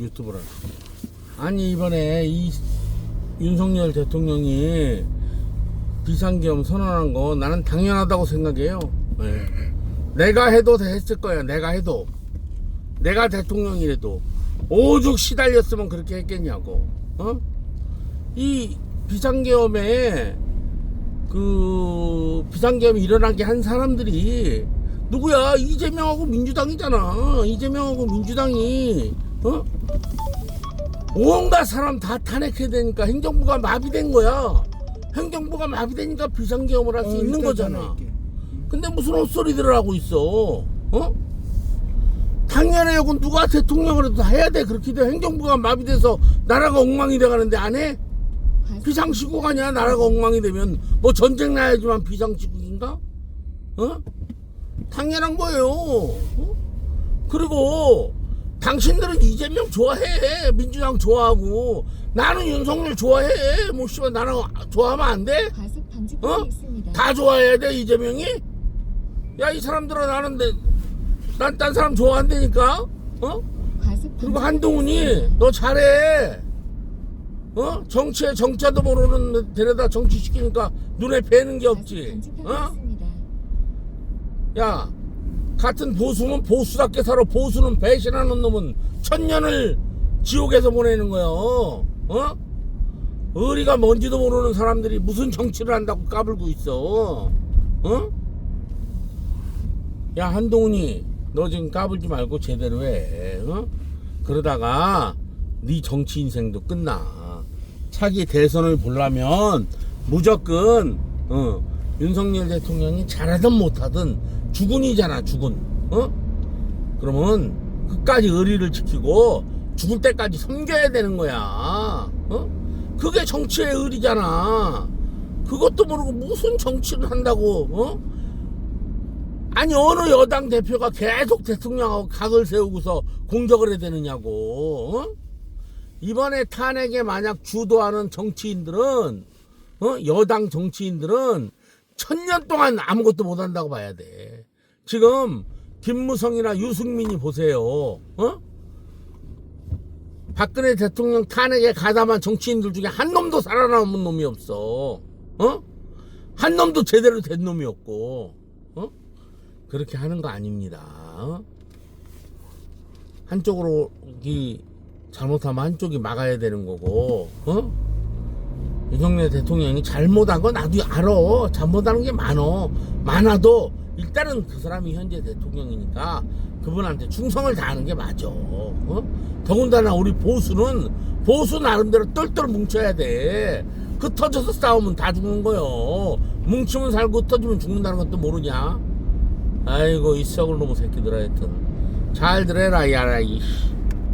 유튜브를. 아니 이번에 이 윤석열 대통령이 비상계엄 선언한 거 나는 당연하다고 생각해요. 예. 내가 해도 했을 거야. 내가 해도. 내가 대통령이라도 오죽 시달렸으면 그렇게 했겠냐고. 어? 이 비상계엄에 그 비상계엄이 일어나게 한 사람들이 누구야? 이재명하고 민주당이잖아. 이재명하고 민주당이 어? 온갖 사람 다 탄핵해야 되니까 행정부가 마비된 거야. 행정부가 마비되니까 비상계엄을 할수 있는 거잖아. 근데 무슨 헛소리들을 하고 있어? 어? 당연히 이건 누가 대통령을 해도 다 해야 돼. 그렇게 돼. 행정부가 마비돼서 나라가 엉망이 돼가는데 안 해? 비상시국 아니야? 나라가 엉망이 되면 뭐 전쟁 나야지만 비상시국인가? 어? 당연한 거예요. 어? 그리고 당신들은 이재명 좋아해. 민주당 좋아하고 나는 윤석열 좋아해. 뭐 씨발 나랑 좋아하면 안 돼? 과속 어? 있습니다. 다 좋아해야 돼 이재명이? 야 이 사람들은 나는데 난 딴 사람 좋아한다니까? 어? 그리고 한동훈이. 너 잘해. 어? 정치에 정자도 모르는 데려다 정치 시키니까 눈에 뵈는 게 없지. 어? 야, 같은 보수는 보수답게 살아. 보수는 배신하는 놈은 천년을 지옥에서 보내는 거야. 어? 의리가 뭔지도 모르는 사람들이 무슨 정치를 한다고 까불고 있어. 어? 야, 한동훈이 너 지금 까불지 말고 제대로 해. 어? 그러다가 네 정치 인생도 끝나. 차기 대선을 보려면 무조건 어, 윤석열 대통령이 잘하든 못하든 주군이잖아 주군. 어? 그러면 끝까지 의리를 지키고 죽을 때까지 섬겨야 되는 거야. 어? 그게 정치의 의리잖아. 그것도 모르고 무슨 정치를 한다고, 어? 아니, 어느 여당 대표가 계속 대통령하고 각을 세우고서 공격을 해야 되느냐고, 어? 이번에 탄핵에 만약 주도하는 정치인들은, 어? 여당 정치인들은 천년 동안 아무것도 못한다고 봐야 돼. 지금, 김무성이나 유승민이 보세요, 어? 박근혜 대통령 탄핵에 가담한 정치인들 중에 한 놈도 살아남은 놈이 없어. 어? 한 놈도 제대로 된 놈이 없고. 어? 그렇게 하는 거 아닙니다. 어? 한쪽으로 이 잘못하면 한쪽이 막아야 되는 거고. 어? 윤석열 대통령이 잘못한 거 나도 알아. 잘못하는 게 많어. 많아도 일단은 그 사람이 현재 대통령이니까 그분한테 충성을 다하는 게 맞아. 어? 더군다나 우리 보수는 보수 나름대로 똘똘 뭉쳐야 돼. 흩어져서 싸우면 다 죽는 거요. 뭉치면 살고 흩어지면 죽는다는 것도 모르냐? 아이고 이 썩을 놈의 새끼들 하여튼 잘 들어라 야라 이. 씨.